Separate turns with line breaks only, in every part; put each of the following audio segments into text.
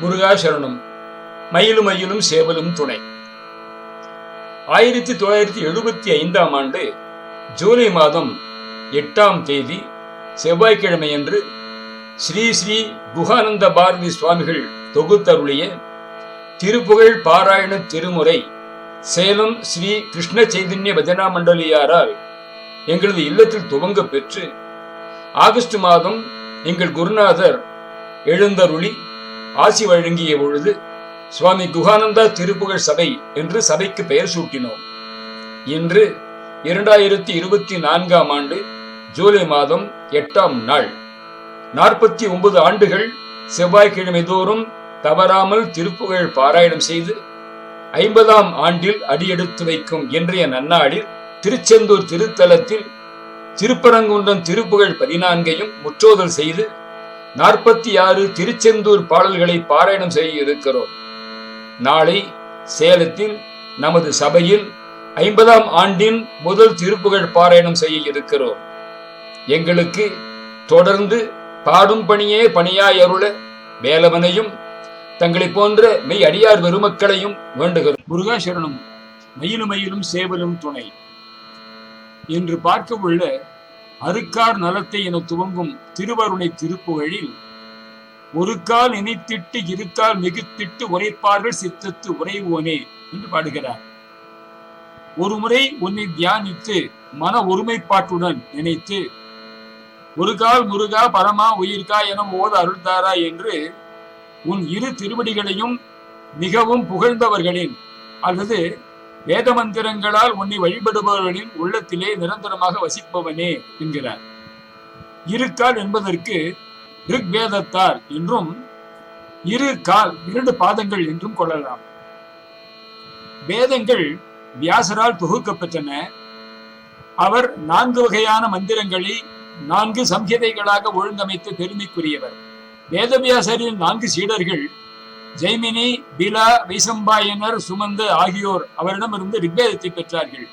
முருகா சரணம். மயிலும் மயிலும் சேவலும் துணை. ஆயிரத்தி தொள்ளாயிரத்தி எழுபத்தி ஐந்தாம் ஆண்டு ஜூலை மாதம் எட்டாம் தேதி செவ்வாய்க்கிழமையன்று ஸ்ரீ ஸ்ரீ குகானந்த பாரதி சுவாமிகள் தொகுத்தருளிய திருப்புகழ் பாராயண திருமுறை சேலம் ஸ்ரீ கிருஷ்ண சைதன்ய பஜனா மண்டலியாரால் எங்களது இல்லத்தில் துவங்க பெற்று ஆகஸ்ட் மாதம் எங்கள் குருநாதர் எழுந்தருளி ஆசி வழங்கிய பொழுது சுவாமி குகானந்தா திருப்புகழ் சபை என்று சபைக்கு பெயர் சூட்டினோம். இன்று இரண்டாயிரத்தி இருபத்தி நான்காம் ஆண்டு ஜூலை மாதம் எட்டாம் நாள். நாற்பத்தி ஒன்பது ஆண்டுகள் செவ்வாய்க்கிழமை தோறும் தவறாமல் திருப்புகழ் பாராயணம் செய்து ஐம்பதாம் ஆண்டில் அடியெடுத்து வைக்கும் இன்றைய நன்னாளில் திருச்செந்தூர் திருத்தலத்தில் திருப்பரங்குன்றம் திருப்புகழ் பதினான்கையும் முற்றோதல் செய்து நாற்பத்தி ஆறு திருச்செந்தூர் பாடல்களை பாராயணம் செய்ய இருக்கிறோம் நாளை சேலத்தில் நமது சபையில் ஐம்பதாம் ஆண்டின் முதல் திருப்புகழ் பாராயணம் செய்ய இருக்கிறோம் எங்களுக்கு தொடர்ந்து பாடும் பணியே பணியாயருள வேலவனையும் தங்களை போன்ற மெய் அடியார் பெருமக்களையும் வேண்டுகிறோம். முருகாசரணம் மயிலும் மயிலும் சேவலும் துணை. என்று பார்க்க உள்ள அருக்கார் நலத்தை என துவங்கும் திருவருணை திருப்புகழில் ஒரு கால் நினைத்திட்டு இருக்கால் மிகுத்திட்டு உரைப்பார்கள் சித்தத்து உரைவோனே என்று பாடுகிறார். ஒரு முறை உன்னை தியானித்து மன ஒருமைப்பாட்டுடன் நினைத்து ஒரு கால் முருகா பரமா உயிர்கா என ஓத அருள்தாரா என்று உன் இரு திருவடிகளையும் மிகவும் புகழ்ந்தவர்களின் அல்லது வேத மந்திரங்களால் உன்னை வழிபடுபவர்களின் உள்ளத்திலே நிரந்தரமாக வசிப்பவனே என்கிறார். இருக்கால் என்பதற்கு ரிக்வேதத்தார் என்றும் இரு கால் இரண்டு பாதங்கள் என்றும் கொள்ளலாம். வேதங்கள் வியாசரால் தொகுக்கப்பட்டன. அவர் நான்கு வகையான மந்திரங்களை நான்கு சம்ஹிதைகளாக ஒழுங்கமைத்து பெருமைக்குரியவர். வேதவியாசரின் நான்கு சீடர்கள் ஜெய்மினி பிலா வைசம்பாயனர் சுமந்த ஆகியோர் அவரிடமிருந்து ரிக்வேதத்தை பெற்றார்கள்.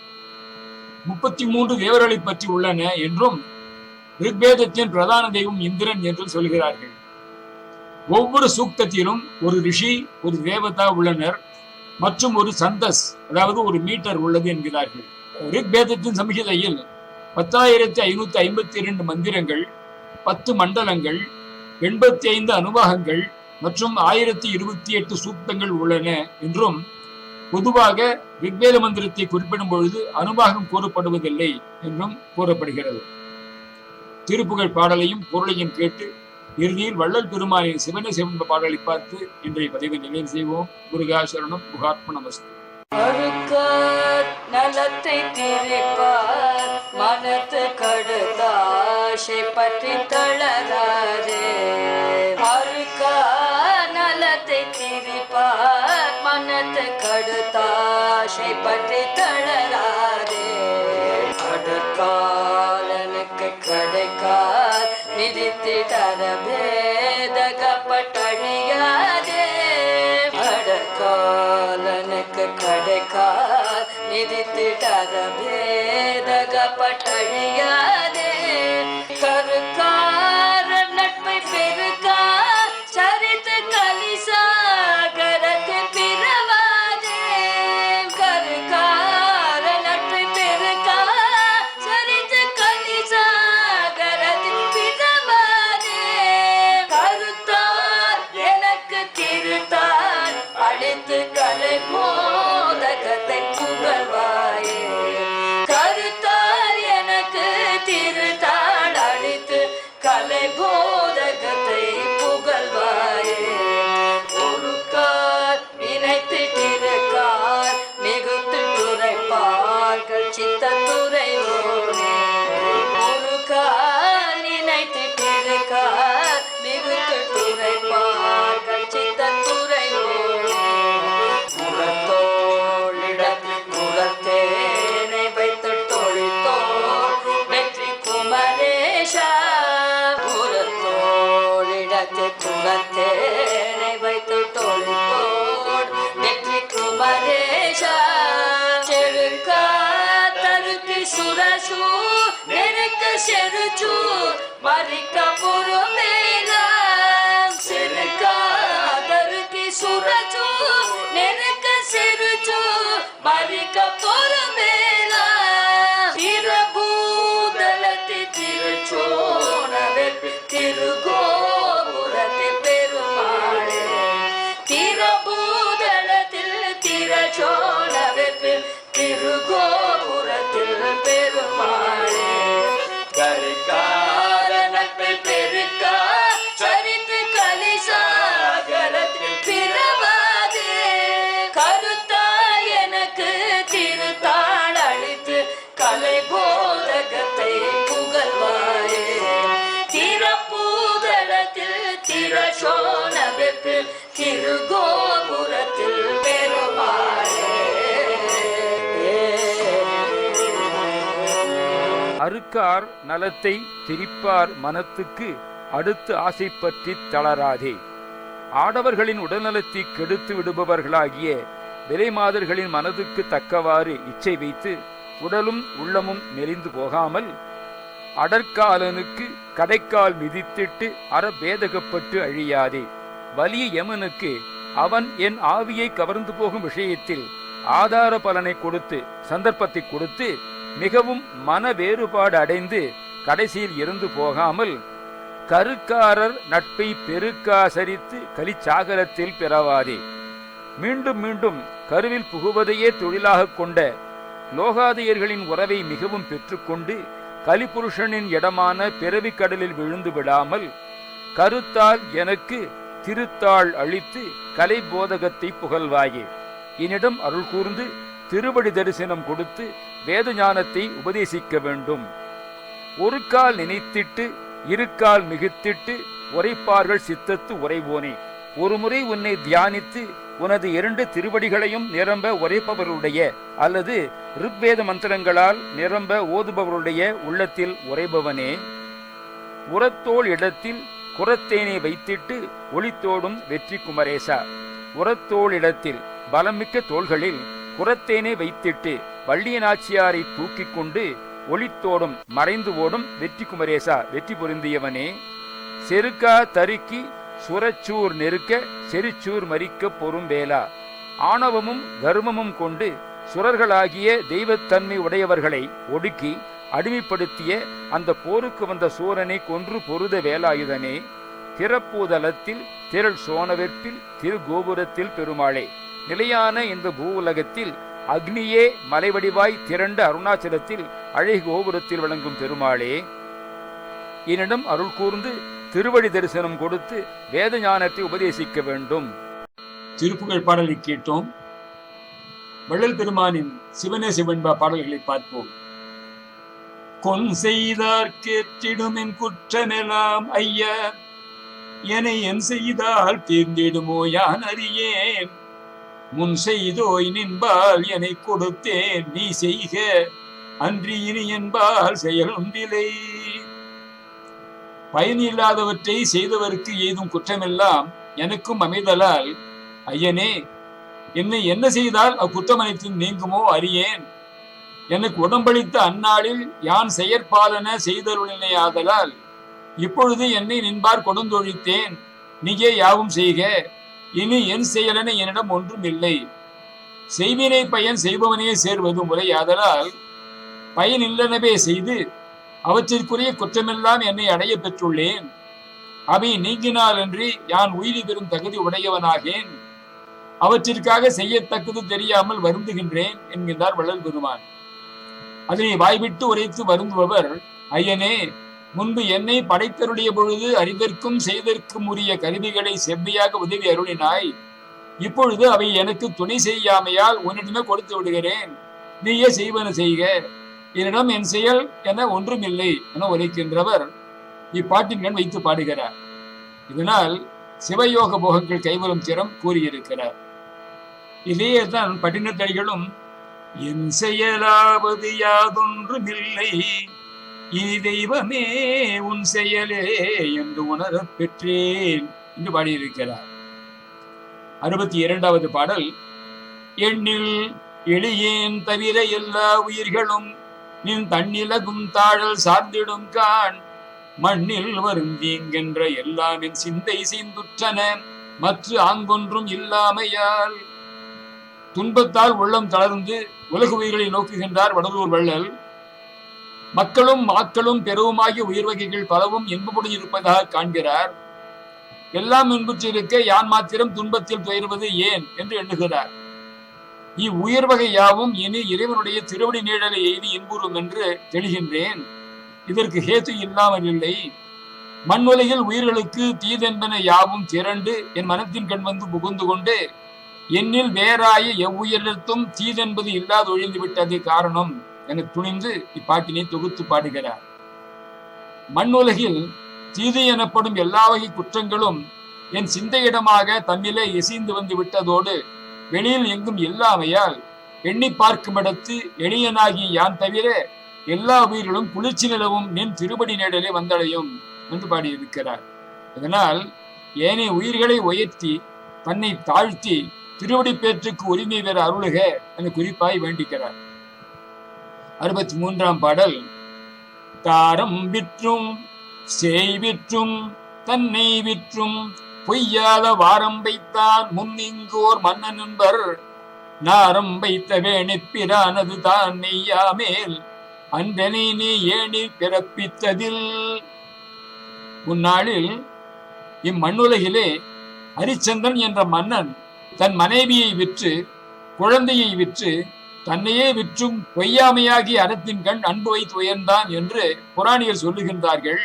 முப்பத்தி மூன்று தேவர்களை பற்றி உள்ளன என்றும் ரிக்வேதத்தின் பிரதான தெய்வம் இந்திரன் என்றும் சொல்கிறார்கள். ஒவ்வொரு சூக்தத்திலும் ஒரு ரிஷி ஒரு தேவதா உள்ளனர் மற்றும் ஒரு சந்தஸ் அதாவது ஒரு மீட்டர் உள்ளது என்கிறார்கள். ரிக்வேதத்தின் சம்ஹிதையில் பத்தாயிரத்தி ஐநூத்தி ஐம்பத்தி இரண்டு மந்திரங்கள் பத்து மண்டலங்கள் எண்பத்தி ஐந்து அனுபாகங்கள் மற்றும் ஆயிரத்தி இருபத்தி எட்டு சூக்தங்கள் உள்ளன என்றும் பொதுவாக ரிக்வேத மந்திரத்தை குறிப்பிடும் பொழுது அனுபாகம் கூறப்படுவதில்லை என்றும் கூறப்படுகிறது. திருப்புகழ் பாடலையும் பொருளையும் கேட்டு இறுதியில் வள்ளல் பெருமானின் சிவன சிவன் பாடலை பார்த்து இன்றைய பதிவை நிறைவு செய்வோம். குருகாசரணம் குகாத்ம
அழுக்கார் நலத்தை திரிப்பார் மனத்து கடுதாஷை பற்றி தளராதே. அழுக்கார் நலத்தை திரிப்பார் மனத்து கடுதாஷை பற்றி தளராதே. அடுக்காலனுக்கு கடைக்கால் நிதித்திடர பேதகப்பட்டழியாதே அடக்காலனுக்கு கடைக்கால் நிதித்திடர பேதகப்பட்டழியாதே நெருக்க திரசோனவெப்பில் திருகோபுரத்தில்
அறுக்கார் நலத்தை திரிப்பார் மனத்துக்கு அடுத்து ஆசை பற்றி தளராதே. ஆடவர்களின் உடல்நலத்தை கெடுத்து விடுபவர்களாகிய விலைமாதர்களின் மனதுக்கு தக்கவாறு இச்சை வைத்து உடலும் உள்ளமும் மெலிந்து போகாமல் அடற்காலனுக்கு கடைக்கால் மிதித்திட்டு அறபேதகப்பட்டு அழியாதே. வலிய யமனுக்கு அவன் என் ஆவியை கவர்ந்து போகும் விஷயத்தில் ஆதார பலனை கொடுத்து சந்தர்ப்பத்தை கொடுத்து மிகவும் மன வேறுபாடு அடைந்து கடைசியில் இருந்து போகாமல் கருக்காரர் நட்பை பெருக்காசரித்து கலிச்சாகரத்தில் பெறவாதே. மீண்டும் மீண்டும் கருவில் புகுவதையே தொழிலாகக் கொண்ட லோகாதியர்களின் உறவை மிகவும் பெற்றுக்கொண்டு கலிபுருஷனின் இடமான பிறவிக் கடலில் விழுந்து விடாமல் கருத்தால் எனக்கு திருத்தாள் அளித்து கலை போதகத்தை புகழ்வாயே. என்னிடம் அருள் கூர்ந்து திருவடி தரிசனம் கொடுத்து வேத ஞானத்தை உபதேசிக்க வேண்டும். ஒரு கால் நினைத்திட்டு இருக்கால் மிகுத்திட்டு உரைப்பார்கள் சித்தத்து உரைவோனே. ஒருமுறை உன்னை தியானித்து உனது இரண்டு திருவடிகளையும் நிரம்ப உரைப்பவர்களுடைய அல்லது ரிக்வேத மந்திரங்களால் நிரம்ப ஓதுபவருடைய உள்ளத்தில் உரைபவனே. உரத்தோள் இடத்தில் குரத்தேனை வைத்திட்டு ஒளித்தோடும் வெற்றி குமரேசா. உரத்தோல் இடத்தில் பலமிக்க தோள்களில் குரத்தேனை வைத்திட்டு வள்ளியநாச்சியாரை தூக்கிக் கொண்டு ஒளித்தோடும் மறைந்து ஓடும் வெற்றி குமரேசா வெற்றி பொருந்தியவனே. செருக்கா தருக்கி சுரச்சூர் நெருக்க செரிச்சூர் மறிக்க பொறும்பேலா ஆணவமும் தர்மமும் கொண்டு சுரர்களாகிய தெய்வத்தன்மை உடையவர்களை ஒடுக்கி அடிமைப்படுத்திய அந்த போருக்கு வந்த சூரனை கொன்று பொருத வேலாயுதனே திறப்பூதலத்தில் திரள் சோனவெற்பில் திருகோபுரத்தில் பெருமாளே. நிலையான இந்த பூவுலகத்தில் அக்னியே மலைவடிவாய் திரண்ட அருணாச்சலத்தில் அழகு கோபுரத்தில் விளங்கும் பெருமாளே. என்னிடம் அருள் கூர்ந்து திருவடி தரிசனம் கொடுத்து வேத ஞானத்தை உபதேசிக்க வேண்டும்.
திருப்புகழ் பாடலை கேட்டோம். வள்ளல் பெருமானின் சிவனே சிவன்பா பாடல்களை பார்ப்போம். கொன் செய்தார் கேற்றிடுமென் குற்றமெல்லாம் ஐயா. என என் செய்தால் தீர்ந்திடுமோ யான் அறியேன். முன் செய்தோய் நின்பால் என்னை கொடுத்தேன் நீ செய்க. அன்றி இனி என்பால் செயலுண்டிலே பயனில்லாதவற்றை செய்தவருக்கு ஏதும் குற்றமெல்லாம் எனக்கும் அமைதலால் ஐயனே என்னை என்ன செய்தால் அக்குற்றம் அனைத்தும் நீங்குமோ அறியேன். எனக்கு உடம்பளித்த அந்நாளில் யான் செயற்பாலன செய்தருளினை ஆதலால் இப்பொழுது என்னை நின்பார் கொடுந்தொழித்தேன். நீயே யாவும் செய்க. இனி என் செயலென என்னிடம் ஒன்றும் இல்லை செய்வினை பயன் செய்பவனே சேர்வது முறையாதலால் பயன் இல்லனவே செய்து அவற்றிற்குரிய குற்றமெல்லாம் என்னை அடைய பெற்றுள்ளேன். அவை நீங்கினாலன்றி யான் உயிரி பெறும் தகுதி உடையவனாகேன். அவற்றிற்காக செய்யத்தக்கது தெரியாமல் வருந்துகின்றேன் என்கின்றார் வள்ளல் பெருமான். அதனை வாய்விட்டு உரைத்து வருந்துபவர் ஐயனே முன்பு என்னை படைத்தருடைய பொழுது அறிதற்கும் செய்தற்கும் உரிய கருவிகளை செவ்வியாக உதவி அருளினாய். இப்பொழுது அவை எனக்கு துணை செய்யாமையால் உன்னிடமே கொடுத்து விடுகிறேன். நீயே செய்வன செய்க. என்னிடம் என் செயல் என ஒன்றுமில்லை என உரைக்கின்றவர் இப்பாட்டின் வைத்து பாடுகிறார். இதனால் சிவயோக போகங்கள் கைவரும் திறம் கூறியிருக்கிறார். இதையே தான் பட்டினத்தடிகளும் என் செயலாவது யாதொன்றுமில்லை இனி தெய்வமே உன் செயலே என்று உணரப் பெற்றேன் என்று பாடியிருக்கிறார். அறுபத்தி இரண்டாவது பாடல் எண்ணில் எளியேன் தவிர எல்லா உயிர்களும் நின் தன்னிலகும் தாழல் சார்ந்திடும் கான். மண்ணில் வருந்தீங்கென்ற எல்லாம் என் சிந்தை செய்துற்றன மற்ற ஆங்கொன்றும் இல்லாமையால். துன்பத்தால் உள்ளம் தளர்ந்து உலக உயிர்களை நோக்குகின்றார் வடலூர் வள்ளல். மக்களும் மாக்களும் பெருவுமாகிய உயிர் வகைகள் பலவும் இன்பமுடன் இருப்பதாக காண்கிறார். எல்லாம் இன்புற்றிருக்க யான் மாத்திரம் துன்பத்தில் துயர்வது ஏன்? என்று எண்ணுகிறார். இவ்வுயிர் வகை யாவும் இனி இறைவனுடைய திருவடி நீழலை எய்தி இன்புறும் என்று தெளிகின்றேன். இதற்கு ஹேத்து இல்லாமல் இல்லை. மண்ணுலகில் உயிர்களுக்கு தீதென்பன யாவும் திரண்டு என் மனத்தின் கண் வந்து புகுந்து கொண்டு என்னில் வேறாய எவ்வுயிரிடத்தும் தீதென்பது இல்லாது ஒழிந்து விட்டது காரணம் என துணிந்து இப்பாட்டினை தொகுத்து பாடுகிறார். மண்ணுலகில் தீது எனப்படும் எல்லா வகை குற்றங்களும் என் சிந்தையிடமாக தம்மிலே இசைந்து வந்து விட்டதோடு வெளியில் எங்கும் இல்லாமையால் எண்ணி பார்க்கும் இடத்து எளியனாகி யான் தவிர எல்லா உயிர்களும் குளிர்ச்சி நிலவும் நின் திருப்படி நேடலே வந்தடையும் என்று பாடியிருக்கிறார். இதனால் ஏனைய உயிர்களை உயர்த்தி தன்னை தாழ்த்தி திருவடி பேற்றுக்கு உரிமை பெற அருளுக என குறிப்பாய் வேண்டிக்கிறார் அறுபத்தி மூன்றாம் பாடல். தாரம் விற்றும் சேய் விற்றும் தன்னை விற்றும் பொய்யாத வாரம் வைத்தான் முன்னிங்கோர் மன்னன் என்பர் நாரம் வைத்த வேணிப்பிரானது தான் நெய்யாமேல் அன்றனை நீ ஏணி பிறப்பித்ததில். முன்னாளில் இம்மண்ணுலகிலே ஹரிச்சந்திரன் என்ற மன்னன் தன் மனைவியை விற்று குழந்தையை விற்று தன்னையே விற்றும் பொய்யாமையாகி அறத்தின் கண் அன்பு வைத்து உயர்ந்தான் என்று புராணியர் சொல்லுகின்றார்கள்.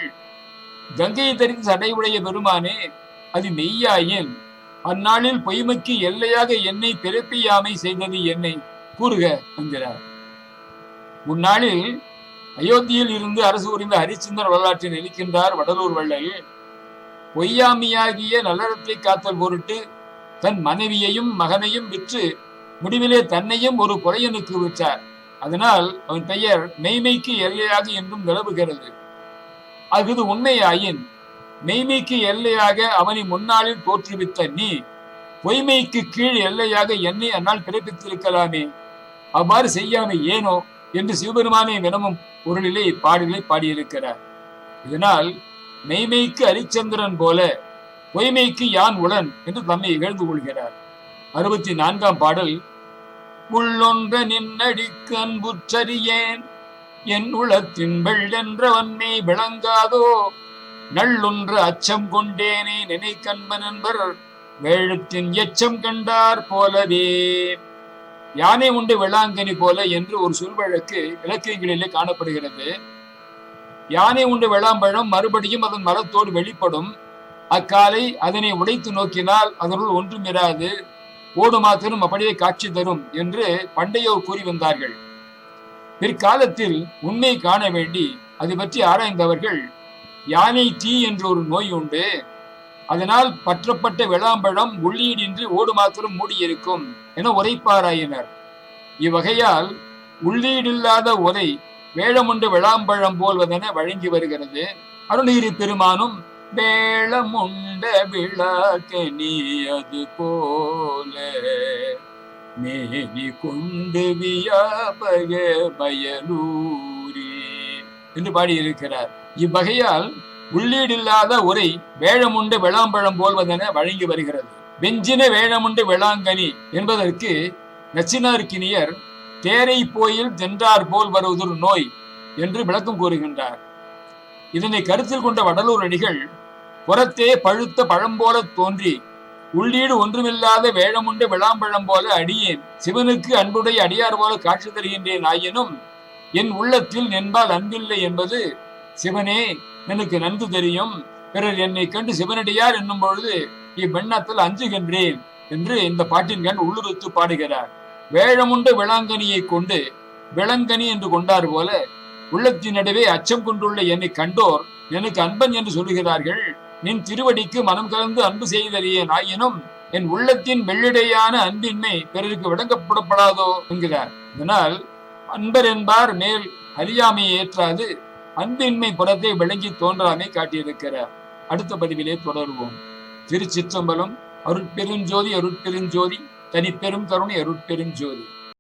கங்கையை தரித்து சடையுடைய பெருமானே அது மெய்யாயின். அந்நாளில் பொய்மைக்கு எல்லையாக என்னை பிறப்பியாமை செய்தது என்னை கூறுக என்கிறார். முன்னாளில் அயோத்தியில் இருந்து அரசு புரிந்த ஹரிச்சந்தர் வரலாற்றை நெளிக்கின்றார் வடலூர் வள்ளல். பொய்யாமியாகிய நல்லறத்தை காத்தல் பொருட்டு தன் மனைவியையும் மகனையும் விற்று முடிவிலே தன்னையும் ஒரு குறையனுக்கு விற்றார். அதனால் அவன் பெயர் மெய்மைக்கு எல்லையாக என்றும் நிலவுகிறது. அஃது உண்மையாயின் மெய்மைக்கு எல்லையாக அவனை முன்னாளில் தோற்றுவித்த நீ பொய்மைக்கு கீழ் எல்லையாக என்னை அன்னால் பிறப்பித்திருக்கலாமே. அவ்வாறு செய்யாமை ஏனோ என்று சிவபெருமானை வினமும் பொருளிலே இப்பாடலை பாடியிருக்கிறார். இதனால் மெய்மைக்கு அரிச்சந்திரன் போல பொய்மைக்கு யான் உடன் என்று தம்மை இகழ்ந்து கொள்கிறார். அறுபத்தி நான்காம் பாடல் உள்ளொன்ற நின்னடிக்கு அன்புற்றறியேன் என் உளத்தின் வெள்ளென்றவன்மை விளங்காதோ நள்ளொன்று அச்சம் கொண்டேனே நினை கண்ப நண்பர் வேழத்தின் எச்சம் கண்டார் போலவே. யானை உண்டு வெளாங்கனி போல என்று ஒரு சொல்வழக்கு இலக்கியங்களிலே காணப்படுகிறது. யானை உண்டு வெளாம்பழம் மறுபடியும் அதன் மரத்தோடு வெளிப்படும். அக்காலை அதனை உடைத்து நோக்கினால் அதனுள் ஒன்றும் இராது. ஓடு மாத்திரம் அப்படியே காட்சி தரும் என்று பண்டையோர் கூறி வந்தார்கள். பிற்காலத்தில் உண்மை காண வேண்டி அது பற்றி ஆராய்ந்தவர்கள் யானை தீ என்ற ஒரு நோய் உண்டு. அதனால் பற்றப்பட்ட விளாம்பழம் உள்ளீடின்றி ஓடு மாத்திரம் மூடியிருக்கும் என உரைப்பாராயினர். இவ்வகையால் உள்ளீடில்லாத உரை வேளமுண்டு விளாம்பழம் போல்வதென வழங்கி வருகிறது. அருணகிரி பெருமானும் வேளமுண்ட விழாக்கனி அது போல மேலி கொண்டு வியாபக பயலூரி என்று பாடியிருக்கிறார். இவ்வகையால் உள்ளீடில்லாத உரை வேழமுண்டு விளாம்பழம் போல்வதென வழங்கி வருகிறது. வெஞ்சின வேழமுண்டு விளாங்கனி என்பதற்கு நச்சினார்க்கினியர் தேரை போயில் தென்றார் போல் வருவதொரு நோய் என்று விளக்கம் கூறுகின்றார். இதனை கருத்தில் கொண்ட வடலூர் அடிகள் புறத்தே பழுத்த பழம் போல தோன்றி உள்ளீடு ஒன்றுமில்லாத வேழமுண்டு விளாம்பழம் போல அடியேன் சிவனுக்கு அன்புடைய அடியார் போல காட்சி தருகின்றேன் ஆயினும் என் உள்ளத்தில் நின்பால் அன்பில்லை என்பது சிவனே எனக்கு நன்கு தெரியும். பிறர் என்னை கண்டு சிவனடியார் என்னும் பொழுது இவ்வெண்ணத்தில் அஞ்சுகின்றேன் என்று இந்த பாட்டின் கண் உள்ளுறுத்து பாடுகிறார். வேழமுண்ட விளாங்கனியை கொண்டு விளங்கனி என்று கொண்டார் போல உள்ளத்தின் நடுவே அச்சம் கொண்டுள்ள என்னை கண்டோர் எனக்கு அன்பன் என்று சொல்லுகிறார்கள் நின் திருவடிக்கு மனம் கலந்து அன்பு செய்தறியேன் ஆயினும் என் உள்ளத்தின் வெள்ளிடையான அன்பின்மை பிறருக்கு விளங்கப்படப்படாதோ என்கிறார். இதனால் அன்பர் என்பார் மேல் அறியாமையை ஏற்றாது அன்பின்மை படத்தை விளங்கி தோன்றாமே காட்டியிருக்கிறார் அடுத்த பதிவிலே தொடருவோம். திருச்சிற்றம்பலம் அருட்பெருஞ்சோதி அருட்பெருஞ்சோதி தனிப்பெரும் கருணை அருட்பெருஞ்சோதி.